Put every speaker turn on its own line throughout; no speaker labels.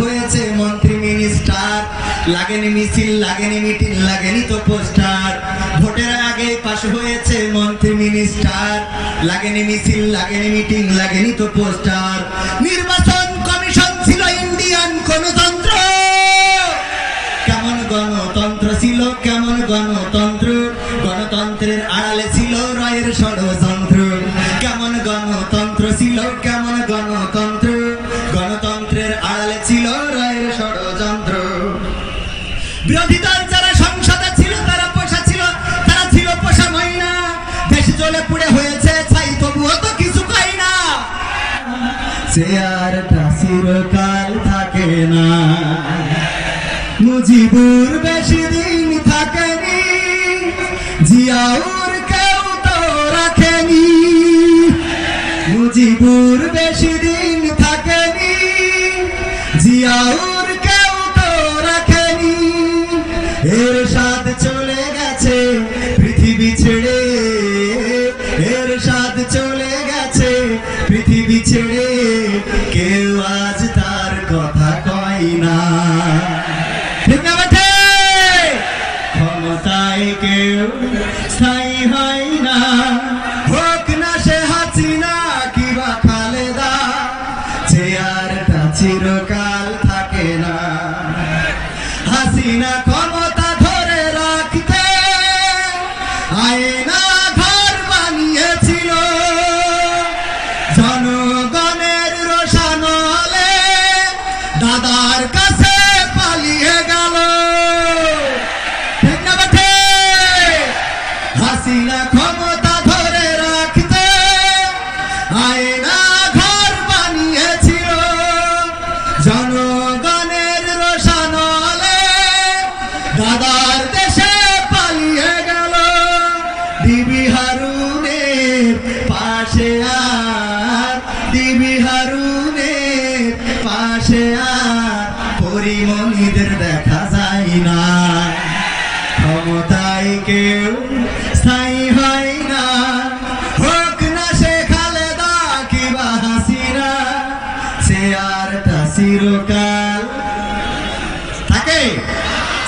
হয়েছে, মন্ত্রী মিনিস্টার লাগেনি মিছিল, লাগেনি মিটিং লাগেনি তো পোস্টার ভোটের আগে পাশ হয়েছে, মন্ত্রী মিনিস্টার লাগেনি মিছিল, লাগেনি মিটিং লাগেনি তো পোস্টার নির্বাচন চেয়ারটা চিরকাল থাকে না। মুজিবুর বেশি দিন থাকেনি, জিয়াউর কেউ তো রাখেনি। মুজিবুর বেশি দিন থাকেনি, জিয়াউর কেউ তো রাখেনি। এর সাথ চলে গেছে, পৃথিবী ছেড়ে কেউ আজ দাদার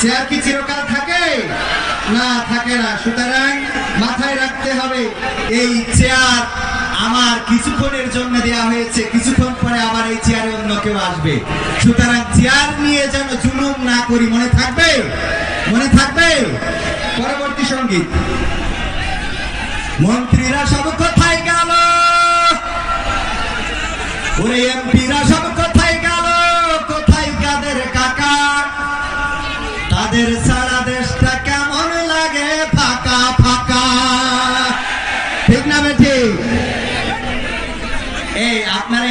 চেয়ার কি চিরকাল থাকে? না থাকে না। সুতরাং মাথায় রাখতে হবে, এই চেয়ার আমার কিছুক্ষণের জন্য দেয়া হয়েছে। কিছুক্ষণ পরে আবার এই চেয়ারে অন্য কেউ আসবে। সুতরাং চেয়ার নিয়ে যেন জুলুম না করি, মনে থাকবে? মনে থাকবে? পরবর্তী সংগীত। মন্ত্রীরা সব কোথায় গেল? ওরে এমপিরা সব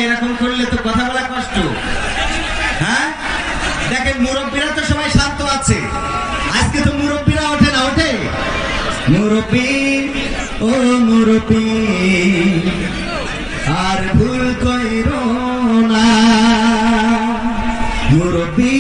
এরকম করলে তো কথা বলা কষ্ট। হ্যাঁ? দেখেন, মুরব্বীরা তো সবাই শান্ত আছে। আজকে তো মুরব্বীরা ওঠে না, ওঠে? মুরব্বী, ও মুরব্বী, আর ভুল কইরো না। মুরব্বী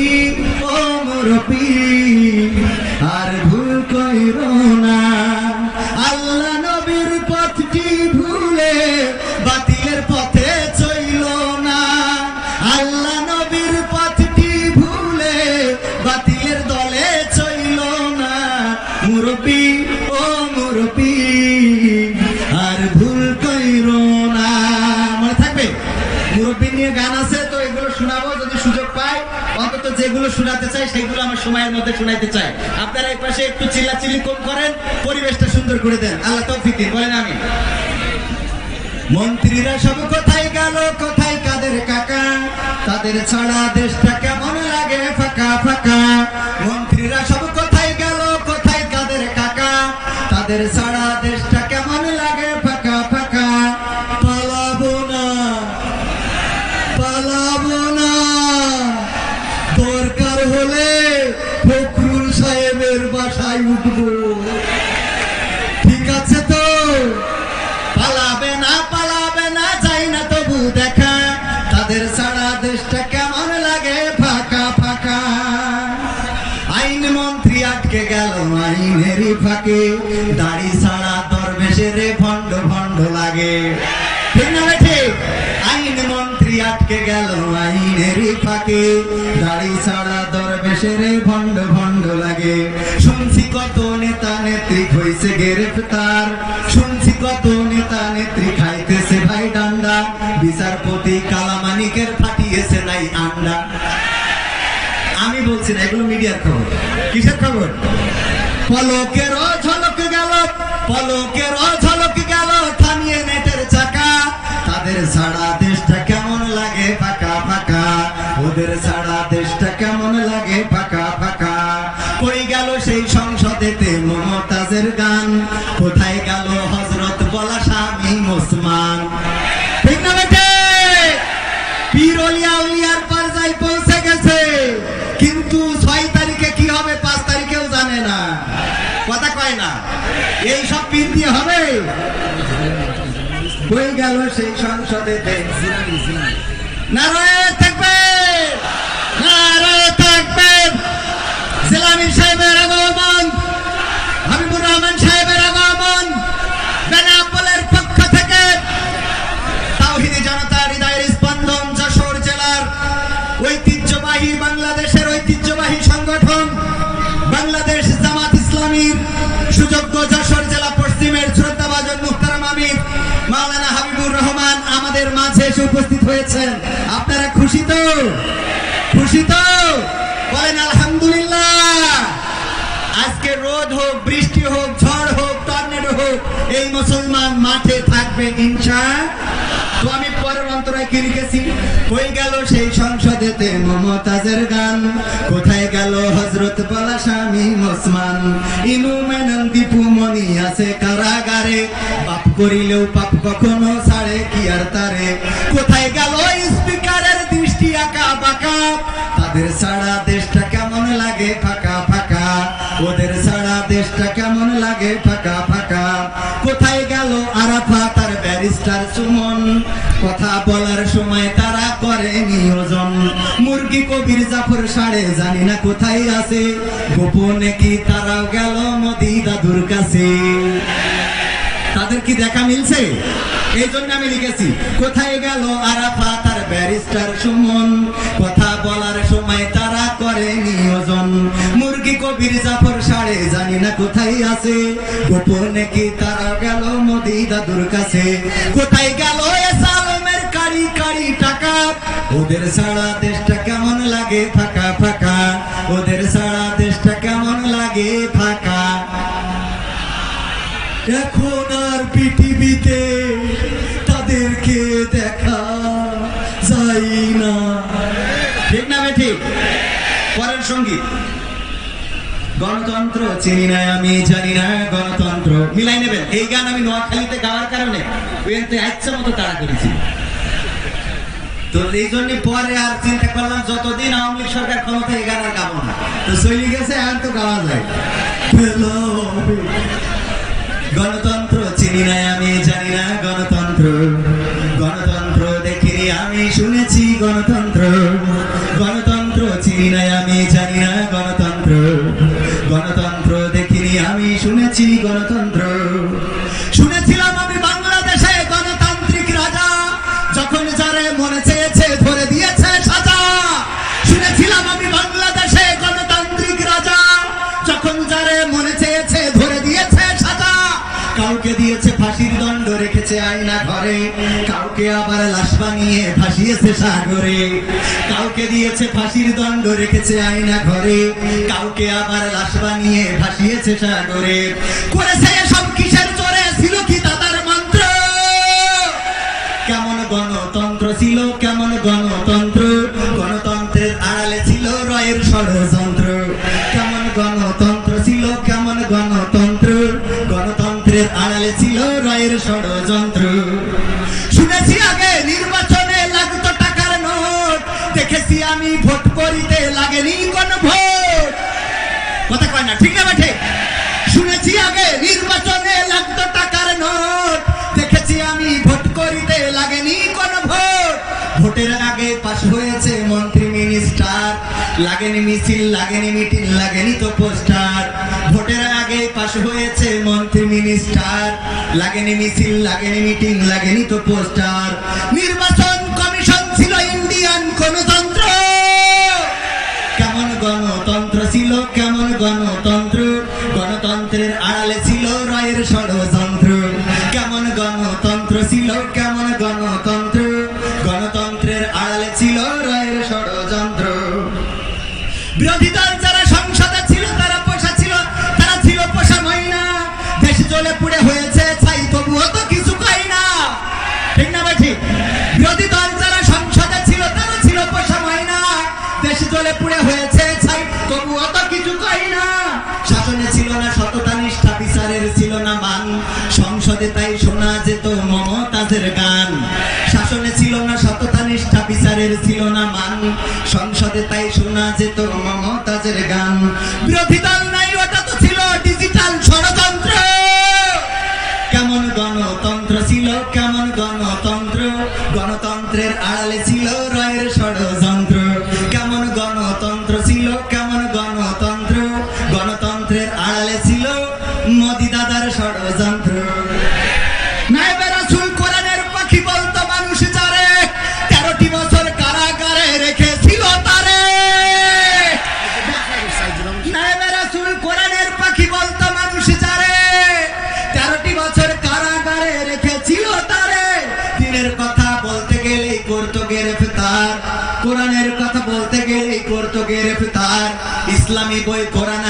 অন্তত যেগুলো শোনাতে চাই সেগুলো আমার সময়ের মধ্যে শোনাইতে চাই আপনারা এই পাশে একটু চিল্লাচিল্লি কম করেন, পরিবেশটা সুন্দর করে দেন। আল্লাহ তৌফিক দিন, বলেন আমি মন্ত্রীরা সব কোথায় গেল, কোথায় কাদের কাকা? তাদের ছাড়া দেশটা কেমন লাগে, ফাঁকা ফাঁকা? মন্ত্রীরা সব কোথায় গেল, কোথায় কাদের কাকা? তাদের ছাড়া দেশটা কেমন লাগে আটকে গেল আইনেরই ফাঁকে। দাড়ি ছাড়া দরবেশের ভণ্ড ভণ্ড লাগে। রে আইন মন্ত্রী আটকে গেল ফাঁকে। দাড়ি ছাড়া দরবেশের ভণ্ড ভণ্ড লাগে। শুনছি কত নেতা নেত্রী হইছে গ্রেফতার। শুনছি কত নেতা নেত্রী খাইতেছে ভাই ডান্ডা। বিচারপতি কালামানিকের ফাটিয়েছে নাই আন্ডা। বলছি না, এগুলো মিডিয়ার খবর। কিসের খবর? পলকের ঝলক গেল, পলকের ঝলক গেল, থামিয়ে নেটের চাকা। তাদের সারা দেশটা কেমন লাগে? ফাঁকা ফাঁকা। ওদের সারা দেশটা কেমন লাগে? ফাঁকা ফাঁকা। কই গেল সেই সংসদেতে মমতাজের গান? গেল সেই সংসদেতে নারায়ণ থাকবে! নারায়ণ থাকবে! সেলামিন সাহেবের আমাদের মাঝে এসে উপস্থিত হয়েছেন। আপনারা খুশি তো? খুশি তো? বলেন, আলহামদুলিল্লাহ। আজকে রোদ হোক, বৃষ্টি হোক, ঝড় হোক, টর্নেডো হোক, এই মুসলমান মাঠে থাকবে ইনশা আমি পরের অন্তরায় কি লিখেছি? হয়ে গেল সেই সংসদেতে মমতাজের গান। কোথায় গেল হজরত বলা স্বামী ইনু মেনন দীপু মনি আছে কারাগারে। পাপ করিলেও পাপ কখনো ছাড়ে, কি আর তারে? কোথায় গেল স্পিকারের দৃষ্টি আঁকা বাঁকা? তাদের সারা দেশটা কেমন লাগে ফাঁকা ফাঁকা? ওদের সারা দেশটা কেমন লাগে ফাঁকা ফাঁকা? কোথায় গেল ব্যারিস্টার সুমন, কথা বলার সময় তারা করে নিয়োজন। মুরগি কবির জাফর সাড়ে জানি না কোথায় আছে। গোপনে কি তারাও গেল মোদি দাদুর কাছে। তাদের কি দেখা মিলছে? এই জন্য আমি লিখেছি, কোথায় গেল আরাফা তার ব্যারিস্টার সুমন? কথা বলার সময় তারা করে নিয়োজন। মুরগি কবির জাফর সাড়ে জানি না কোথায় আছে। গোপনে কি তারা গেল মোদি দাদুর কাছে? কোথায় গেল ওদের সারা দেশটা কেমন লাগে ফাঁকা ফাঁকা? ওদের সারা দেশটা কেমন লাগে ফাঁকা? এখন গণতন্ত্র চিনি না, আমি জানি না, গণতন্ত্র। মিলাই নেবেন। এই গান আমি নোয়াখালীতে গাওয়ার কারণে ইচ্ছা মতো তাড়া করেছি। তো এই জন্য পরে আর চিন্তা করলাম, যতদিন আওয়ামী লীগ সরকার ক্ষমতা এই গান আর গাবো না। তো চলে গেছে, আর তো গাওয়া যায়। গণতন্ত্র চিনি না, আমি জানি না, গণতন্ত্র। গণতন্ত্র দেখিনি, আমি শুনেছি গণতন্ত্র। গণতন্ত্র চিনি না, আমি জানি না শুনেছি গণতন্ত্র ঘরে কাউকে আবার লাশ বানিয়ে ভাসিয়েছে সাগরে। কাউকে দিয়েছে ফাঁসির দণ্ড, রেখেছে আয়না ঘরে। কাউকে আবার লাশ বানিয়ে ভাসিয়েছে সাগরে। করেছে সব কিসের চোরে? ছিল কি তাদের মন্ত্র? কেমন গণতন্ত্র ছিল, কেমন গণতন্ত্র? গণতন্ত্রের আড়ালে ছিল রয়ের ষড়যন্ত্র। কেমন গণতন্ত্র ছিল, কেমন গণতন্ত্র? গণতন্ত্রের আড়ালে ছিল রয়ের ষড়যন্ত্র। লাগেনি মিছিল, লাগেনি মিটিং, লাগেনি তো পোস্টার। ভোটের আগে পাশ হয়েছে মন্ত্রী মিনিস্টার। লাগেনি মিছিল, লাগেনি মিটিং, লাগেনি তো পোস্টার। নির্বাচন তাই শোনা যেত মমতাজের গান। বিরোধী ইসলামী বই কোরআন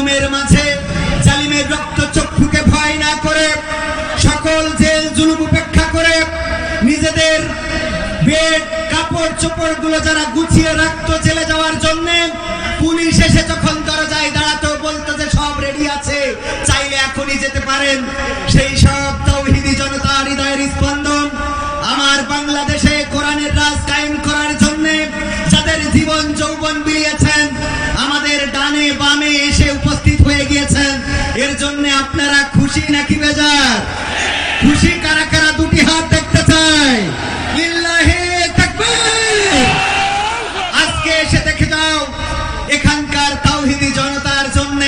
জুলুমের মাঝে জালিমের রক্ত চক্ষুকে ভয় না করে সকল জেল জুলুম উপেক্ষা করে নিজেদের বেড, কাপড় চোপড়গুলো যারা গুছিয়ে রাখতো জেলে যাওয়ার জন্য, পুলিশ এসে যখন দরজায় দাঁড়াতো, বলতো যে সব রেডি আছে, চাইলে এখনই যেতে পারেন। সেই সব তৌহিদি জনতার হৃদয়ের স্পন্দন আমার বাংলাদেশে কোরআনের রাজ কায়েম করার জন্য, যাদের জীবন যৌবন বিলিয়েছেন খুশি নাকি বেজার? খুশি কারা কারা দুটি হাত দেখতে চাই আজকে এসে দেখে যাও, এখানকার তাওহিদি জনতার জন্য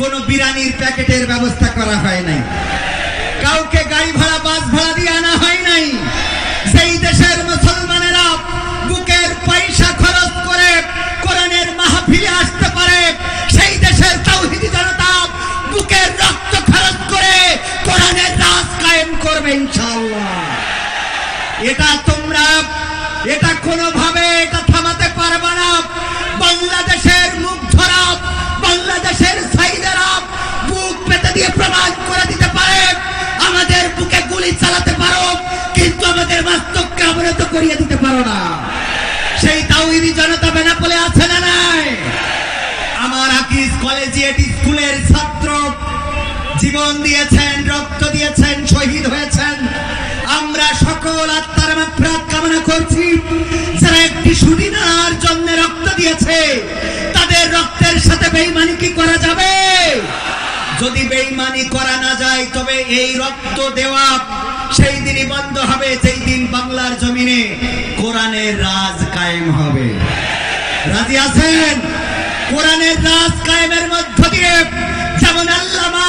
কোনো বিরানির প্যাকেটের ব্যবস্থা করা হয় নাই। কাউকে গাড়ি ভাড়া, বাস ভাড়া দিয়ে কায়েম করবে ইনশাআল্লাহ। এটা তোমরা, এটা কোনোভাবে এটা থামাতে পারবে না। বাংলাদেশের মুখ ধরা, বাংলাদেশের সাইদারা বুক পেতে দিয়ে প্রমাণ করে দিতে পারে। আমাদের বুকে গুলি চালাতে পারো, কিন্তু আমাদের বাস্তবকে অবনত করিয়ে দিতে পারো না। সেই তাওহিদি জনতা বেনাপোলে আছে না নাই? আমার আকিস কলেজিয়েট স্কুলের ছাত্র জীবন দিয়েছেন, রক্ত দিয়েছেন, শহীদ হয়েছেন। আমরা সকল আত্মার মাত্রাত কামনা করছি, যারা একটি সুদিনার জন্য রক্ত দিয়েছে, তাদের রক্তের সাথে বেইমানি কি করা যাবে? যদি বেইমানি করা না যায়, তবে এই রক্ত দেওয়া সেই দিনই বন্ধ হবে, যেই দিন বাংলার জমিনে কোরআনের রাজ কায়েম হবে। রাজি আছেন? কোরআনের রাজ কায়েমের মধ্য দিয়ে যেমন আল্লামা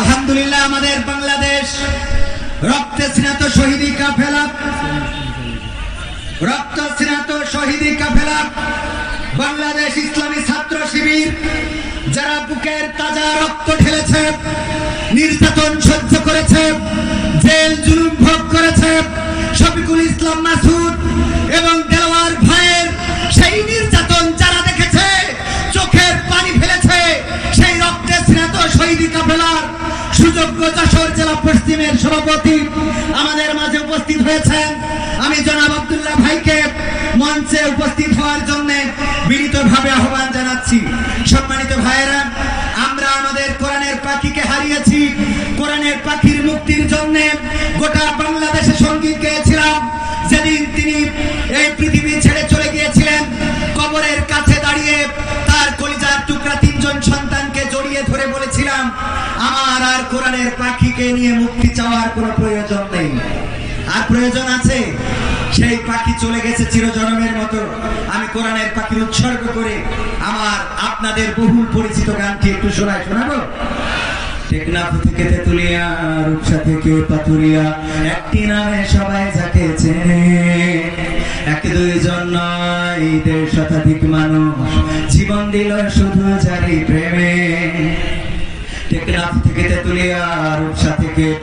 আলহামদুলিল্লাহ, আমাদের বাংলাদেশ রক্তে স্নাত শহীদি কাফেলা। রক্ত স্নাত শহীদি কাফেলা। বাংলাদেশ ইসলামী ছাত্র শিবির, যারা বুকের তাজা রক্ত ঢেলেছে, নির্যাতন সহ্য করেছে, জেল জুলুম ভোগ করেছে, শফিকুল ইসলাম মাসুদ এবং দেওয়ার ভাইয়ের সেই নির্যাতন কাফেলার সুযোগ্য যশোর জেলা পশ্চিমের সভাপতি আমাদের মাঝে উপস্থিত হয়েছেন। আমি জনাব আব্দুল্লাহ ভাইকে মঞ্চে উপস্থিত হওয়ার জন্য বিনীতভাবে আহ্বান জানাচ্ছি। সম্মানিত ভাইয়েরা, আমরা আমাদের কোরআনের পাখিকে হারিয়েছি। কোরআনের পাখির মুক্তির জন্য গোটা বাংলাদেশে সংগীত গেয়েছিলাম যেদিন তিনি এই পৃথিবী ছেড়ে চলে গিয়েছিলেন, কবরের কাছে দাঁড়িয়ে তার কলিজার টুকরা তিনজন সন্তানকে জড়িয়ে ধরে বলেছিলাম আমার আর কোরআনের পাখিকে নিয়ে মুক্তি চাওয়ার কোনো প্রয়োজন নেই। আর প্রয়োজন আছে? সেই পাখি চলে গেছে চিরজনমের মতো। আমি কোরআনের পাখির উৎসর্গ করে আমার আপনাদের বহুল পরিচিত গানটি একটু শোনায় শোনাবো? টেকনাফ থেকে তেতুলিয়া, রূপসা থেকে পাথুরিয়া, একটি নামে সবাই যাকে চেনে। এক দুইজন নয়, দেড় শতাধিক মানুষ। জীবন দিল শুধু জারি প্রেমে। টেকনাফ থেকে তেতুলিয়া থেকে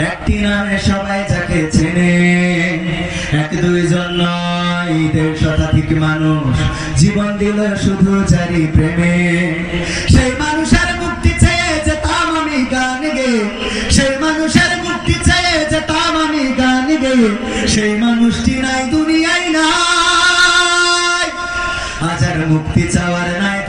একটি নামে সবাই যাকে চেনে। এক দুইজন নয়, দেড় শতাধিক মানুষ। জীবন দিল শুধু জারি প্রেমে। সেই মানুষের মুক্তি চেয়ে যেতাম আমি গান গে। সেই মানুষের মুক্তি চেয়ে যেতাম আমি গান গে। সেই মানুষটি নাই, দুনিয়ায় নাই। আজার মুক্তি চাওয়ার নাই।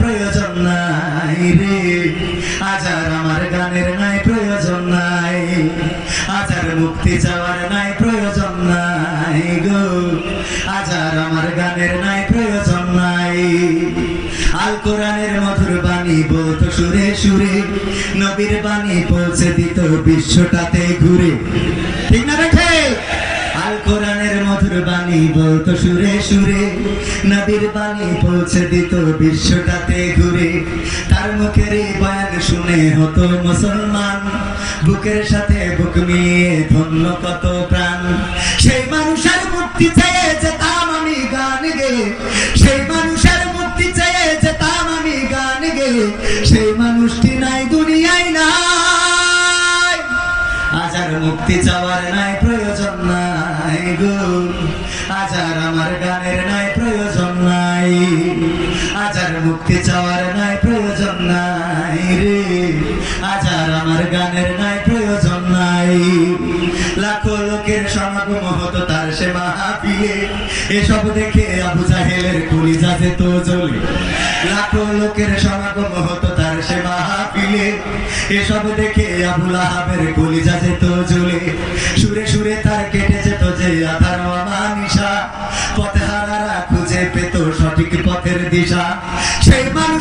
আজার যাওয়ার নাই, প্রয়োজন নাই গো। আজার আমার গানের নাই, প্রয়োজন নাই। আল কোরআনের মধুর বাণী বলতো সুরে সুরে, নবীর বাণী পৌঁছে দিত বিশ্বটাতে ঘুরে। ঠিক না রেখে আল কোরআনের বাণী বলতো সুরে সুরে, নবীর বাণী পৌঁছে দিত বিশ্বটাতে ঘুরে। তার মুখের বয়ান শুনে হতো মুসলমান, বুকের সাথে বুক মিলিয়ে ধন্য কত প্রাণ। সেই মানুষের মুক্তি চেয়ে যেতাম আমি গান গে। সেই মানুষের মুক্তি চেয়ে যেতাম আমি গান গে। সেই মানুষটি নাই, দুনিয়ায় নাই। আজার মুক্তি চাওয়ার নাই নাই মুক্তি চাওয়ার নাই, প্রয়োজন নাই রে। আজার আমার গানের নাই, প্রয়োজন নাই। লাখো লোকের সমাগম হতো তার সে মাহফিলে। এসব দেখে আবু জাহেলের কলিজা যেত জ্বলে। লাখো লোকের সমাগম হতো তার সে মাহফিলে। এসব দেখে আবুল আহাবের কলিজা যেত জ্বলে। সুরে সুরে তার কেটে যেত যে আধার নিশা পথে হারারা খুঁজে পেত সঠিক পথের দিশা।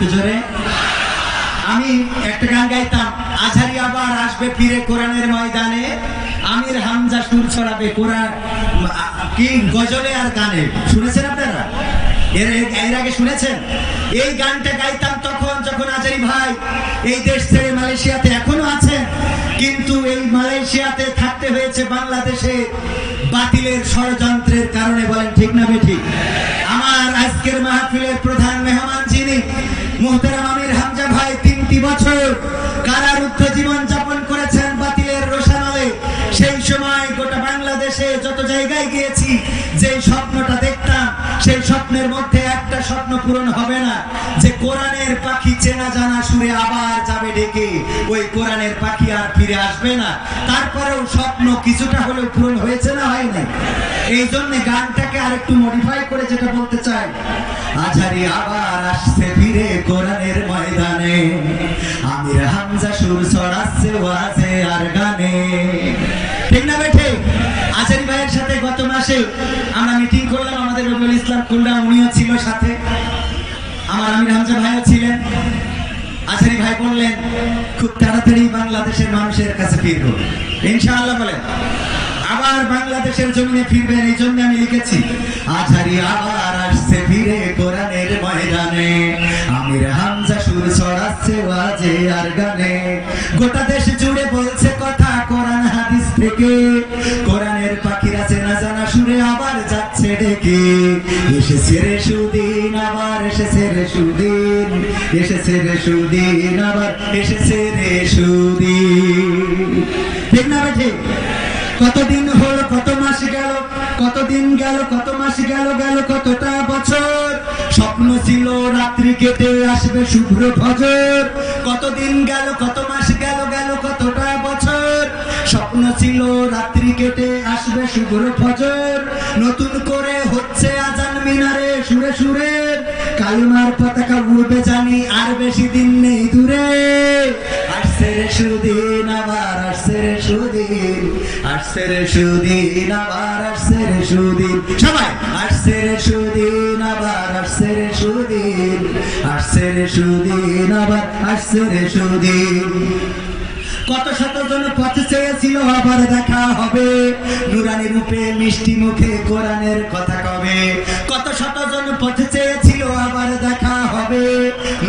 আরেকটু জোরে আমি একটা গান গাইতাম, আঝারি আবার আসবে ফিরে কোরআনের ময়দানে। আমির হামজা সুর ছড়াবে কোরআন, কি গজলে আর গানে। শুনেছেন আপনারা? এর এর আগে শুনেছেন? এই গানটা গাইতাম তখন, যখন আজারি ভাই এই দেশ ছেড়ে মালয়েশিয়াতে এখনও আছেন, কিন্তু এই মালয়েশিয়াতে থাকতে হয়েছে বাংলাদেশে বাতিলের ষড়যন্ত্রের কারণে, বলেন ঠিক না বেঠিক আমার আজকের মাহফিলের প্রধান মেহমান যিনি মোহতারাম আমির হামজা ভাই, তিনটি বছর কারারুদ্ধ জীবন যাপন করেছেন বাতিলের রোশানলে। সেই সময় গোটা বাংলাদেশে যত জায়গায় গিয়েছি যে স্বপ্নটা দেখতাম, সেই স্বপ্নের মধ্যে একটা স্বপ্ন পূরণ হবে না। যে কোরআনের পাখি চেনা জানা সুরে আবার যাবে ডেকে, ওই কোরআনের পাখি আর ফিরে আসবে না। তারপরেও স্বপ্ন কিছুটা হলেও পূরণ হয়েছে না? এই জন্য গানটাকে আরেকটু মডিফাই করে যেটা বলতে চাই। আঝারি আবার আসছে ফিরে কোরআনের ময়দানে। আমির হামজা সুর ছড়াচ্ছে ওয়াজে আর গানে। ঠিক না বেঠে আচারি ভাইয়ের সাথে গত মাসে আমরা মিটিং করলাম, আমাদের রবিউল ইসলাম কুন্ডা, উনিও ছিল সাথে। আমার আমির হামজা ভাইও ছিলেন। আচারি ভাই বললেন, খুব তাড়াতাড়ি বাংলাদেশের মানুষের কাছে ফিরবো। ইনশাআল্লাহ বলেন। আবার বাংলাদেশের জমিনে ফিরবেন, এই জন্য আমি লিখেছি, আঝারি আবার আসছে ফিরে কোরআনের ময়দানে। আমির হামজা সুর ছড়াচ্ছে ওয়াজে আর গানে। গোটা দেশ জুড়ে বলছে কথা কোরআন হাদিস থেকে। কোরআনের পাখিরা চেনা জানা সুরে আবার যাচ্ছে ডেকে। এসেছে রে সুদিন, আবার এসেছে রে সুদিন। এসেছে রে সুদিন, আবার এসেছে রে সুদিন। ঠিক না বেঠে কতদিন হলো, কত মাস গেল, কতদিন গেল, কত মাস গেল গেল কতটা বছর? স্বপ্ন ছিল রাত্রি কেটে আসবে শুভ্র ফজর। কতদিন গেল, কত মাস গেল গেল কতটা বছর? স্বপ্ন ছিল রাত্রি কেটে আসবে শুভ্র ফজর। নতুন করে হচ্ছে আজান মিনারে সুরে সুরে। কালিমার পতাকা উড়বে জানি, আর বেশি দিন নেই দূরে। আসছে রে সুদিন, আবার আসছে রে সুদিন, আসছে রে সুদিন, আবার আসছে রে সুদিন। সবাই! আসছে রে সুদিন, আবার আসছে রে সুদিন, আসছে রে সুদিন, আবার আসছে রে সুদিন। কত শত জন পথে চেয়েছিল, আবার দেখা হবে। নুরানি রূপে মিষ্টি মুখে কোরআনের কথা কবে? কত শত জন পথে চেয়েছিল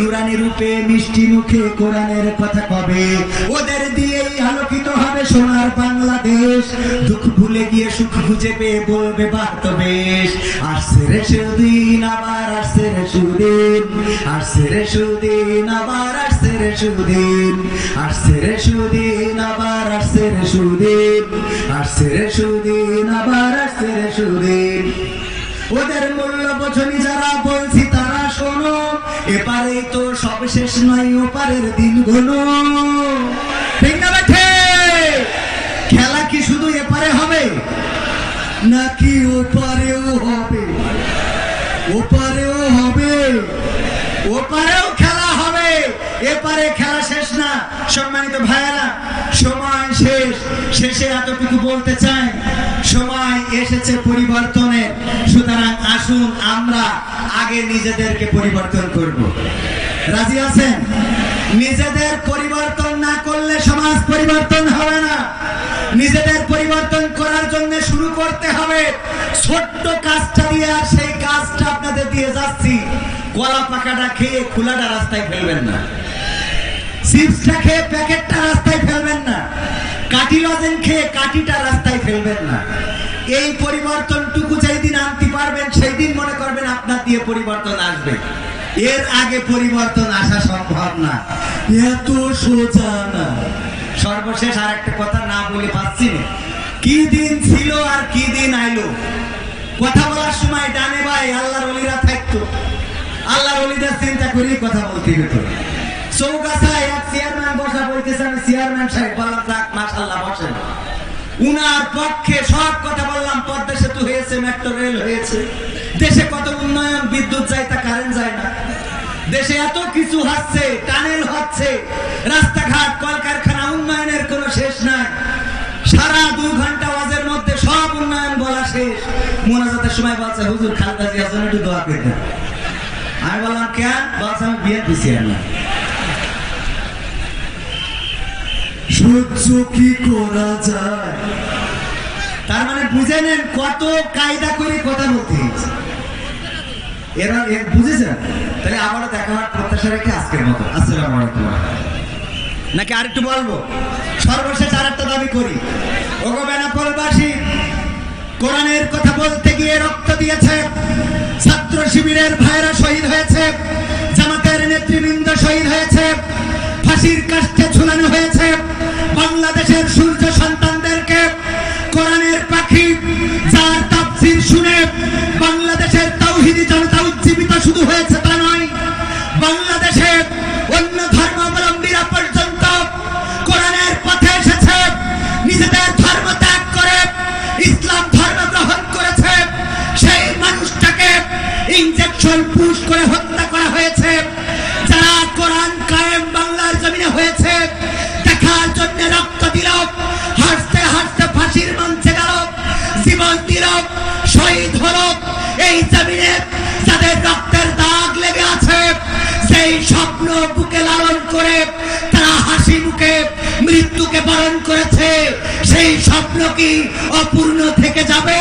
নুরানি রূপে মিষ্টি মুখে কোরআনের কথা কবে? ওদের দিয়েই আলোকিত হবে সোনার বাংলাদেশ। দুঃখ ভুলে গিয়ে সুখ খুঁজে পেয়ে বলবে বাত বেশ। আসছে রে সুদিন আবার আসছে রে সুদিন আসছে রে সুদিন আবার আসছে রে সুদিন আসছে রে সুদিন আবার আসছে রে সুদিন আসছে রে সুদিন আবার আসছে রে সুদিন ওদের মূল্য বোঝনি যারা বলছি তারা শোনো এপারে তো সব শেষ নয়, ওপারের দিনগুলো ঠিক না বেঠে খেলা কি শুধু এপারে হবে? নাকি ওপারেও হবে? ওপারেও হবে। ওপারেও খেলা হবে। এপারে খেলা শেষ না, সম্মানিত ভাইয়েরা, সময় শেষ। শেষে এতটুকু বলতে চাই সময় এসেছে পরিবর্তনের সুতরাং আসুন আমরা আগে নিজেদেরকে পরিবর্তন করব। রাজি আছেন? নিজেদের পরিবর্তন না করলে সমাজ পরিবর্তন হবে না। নিজেদের পরিবর্তন করার জন্য শুরু করতে হবে। ছোট্ট কাজটা দিয়ে আর সেই কাজটা আপনাদের দিয়ে যাচ্ছি। কলা পাকাটা খেয়ে খোলাটা রাস্তায় ফেলবেন না। চিপসটা খেয়ে প্যাকেটটা রাস্তায় ফেলবেন না। কাটি লজেন খেয়ে কাটিটা রাস্তায় ফেলবেন না। এই পরিবর্তনটুকু যেই দিন আনতে পারবেন সেই দিন মনে করবেন আপনার দিয়ে পরিবর্তন আসবে। এর আগে পরিবর্তন আসা সম্ভব না। এত সোজা না। সর্বশেষ আর একটা কথা না বলে পাচ্ছি না। কি দিন ছিল আর কি দিন আইলো? কথা বলার সময় ডানে ভাই আল্লাহর অলিরা থাকতো। আল্লাহর অলিদের চিন্তা করেই কথা বলতে হতো। চৌগাছায় এক চেয়ারম্যান আমি চেয়ারম্যান সাহেব বললাম যাক মাশাল্লাহ বসেন উনার পক্ষে সব কথা বললাম, পদ্মা সেতু হয়েছে, মেট্রো রেল হয়েছে। দেশে কত উন্নয়ন, বিদ্যুৎ যায় তা কারেন্ট যায় না। দেশে এত কিছু হচ্ছে টানেল হচ্ছে, রাস্তাঘাট, কলকারখানা, উন্নয়নের কোনো শেষ নাই। সারা দু ঘণ্টা ওয়াজের মধ্যে সব উন্নয়ন বলা শেষ। মোনাজাতের সময় বলছে, হুজুর খালদা জিয়ার জন্য একটু দোয়া করে আমি বললাম, কেন? বলছে, আমি বিয়ে দিছি না সহ্য কি করা যায়? তার মানে বুঝে নেন কত কায়দা করে কথা বলতে এরা বুঝেছেন তাহলে আবারও দেখা হওয়ার প্রত্যাশা রেখে আজকের মতো। আসসালামু আলাইকুম। নাকি আরেকটু বলব? সর্বশেষ আর একটা দাবি করি। ওগো কোরআনের কথা বলতে গিয়ে রক্ত দিয়েছে। ছাত্র শিবিরের ভাইরা শহীদ হয়েছে। জামাতের নেতৃবৃন্দ শহীদ হয়েছে। ফাঁসির কাষ্টে ঝুলানো হয়েছে। বাংলাদেশের সূর্য সন্তানদেরকে কোরআনের পাখি যার তাফসীর শুনে বাংলাদেশের তাওহিদি জনতা উজ্জীবিত শুধু হয়েছে তা নয়, বাংলাদেশে অন্য ধর্মাবলম্বীরা পর্যন্ত কোরআনের পথে এসেছে, নিজেদের ধর্ম ত্যাগ করে ইসলাম ধর্ম গ্রহণ করেছে। সেই মানুষটাকে ইনজেকশন পুশ করে হত্যা শহীদ হলো এই জমিনে যাদের রক্তের দাগ লেগে আছে, সেই স্বপ্ন বুকে লালন করে তারা হাসি মুখে মৃত্যুকে বরণ করেছে। সেই স্বপ্ন কি অপূর্ণ থেকে যাবে?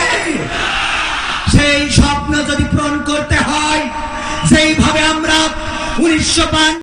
সেই স্বপ্ন যদি পূরণ করতে হয় যেইভাবে আমরা উনিশশো